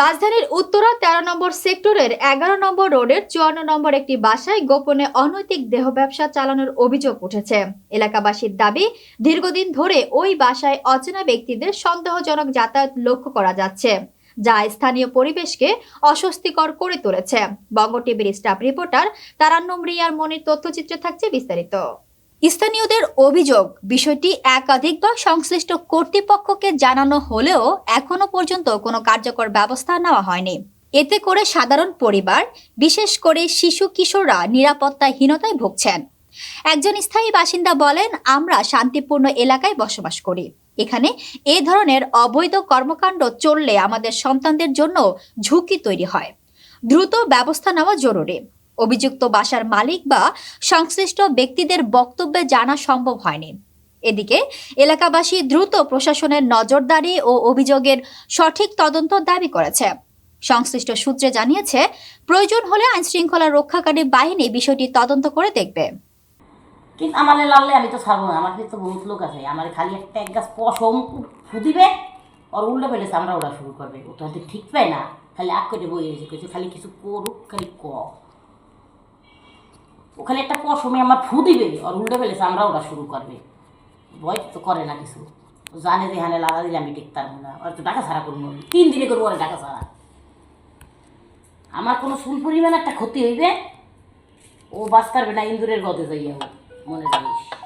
রাজধানীর উত্তরা তেরো নম্বর সেক্টরের এগারো নম্বর রোডের চুয়ান্ন নম্বর একটি বাসায় গোপনে অনৈতিক দেহ ব্যবসা চালানোর অভিযোগ উঠেছে। এলাকাবাসীর দাবি, দীর্ঘদিন ধরে ওই বাসায় অচেনা ব্যক্তিদের সন্দেহজনক যাতায়াত লক্ষ্য করা যাচ্ছে, যা স্থানীয় পরিবেশকে অস্বস্তিকর করে তুলেছে। বঙ্গ টিভির স্টাফ রিপোর্টার তারান্নম রিয়ার মনির তথ্যচিত্রে থাকছে বিস্তারিত। স্থানীয়দের অভিযোগ, বিষয়টি একাধিকবার সংশ্লিষ্ট কর্তৃপক্ষকে জানানো হলেও এখনও পর্যন্ত কোনো কার্যকর ব্যবস্থা নেওয়া হয়নি। এতে করে সাধারণ পরিবার, বিশেষ করে শিশু কিশোররা নিরাপত্তাহীনতায় ভুগছেন। একজন স্থায়ী বাসিন্দা বলেন, আমরা শান্তিপূর্ণ এলাকায় বসবাস করি। এখানে এ ধরনের অবৈধ কর্মকাণ্ড চললে আমাদের সন্তানদের জন্য ঝুঁকি তৈরি হয়। দ্রুত ব্যবস্থা নেওয়া জরুরি। অভিযুক্ত বাসার মালিক বা সংশ্লিষ্ট ব্যক্তিদের বক্তব্যে জানা সম্ভব হয়নি। এদিকে এলাকাবাসী দ্রুত প্রশাসনের নজরদারি ও অভিযোগের সঠিক তদন্ত দাবি করেছে। সংশ্লিষ্ট সূত্রে জানিয়েছে, প্রয়োজন হলে আইনশৃঙ্খলা রক্ষাকারী বাহিনী বিষয়টি তদন্ত করে দেখবে। কিন্তু আমার লাললে আমি তো ছাড়বো না, আমার তো বহুত লোক আছে। আমার খালি একটা এক গাছ পশম ফুদিবে আর উল্টে আমরা ওরা শুরু করবে। ঠিক না, খালি করে বই এসে খালি কিছু করুক, খালি ক। ও খালি একটা পশমে আমার ফু দিবে আর উল্টে ফেলেছে আমরা ওরা শুরু করবে। ভয় তো করে না কিছু। জানে যে হানে লাগা দিলে আমি টেকতাম না। আর তো টাকা ছাড়া করব তিন দিনে করব ওরা টাকা ছাড়া। আমার কোনো সুন পরিমাণ একটা ক্ষতি হইবে? ও বাঁচ পারবে না, ইন্দুরের গদে যাইয়া মনে রাখিস।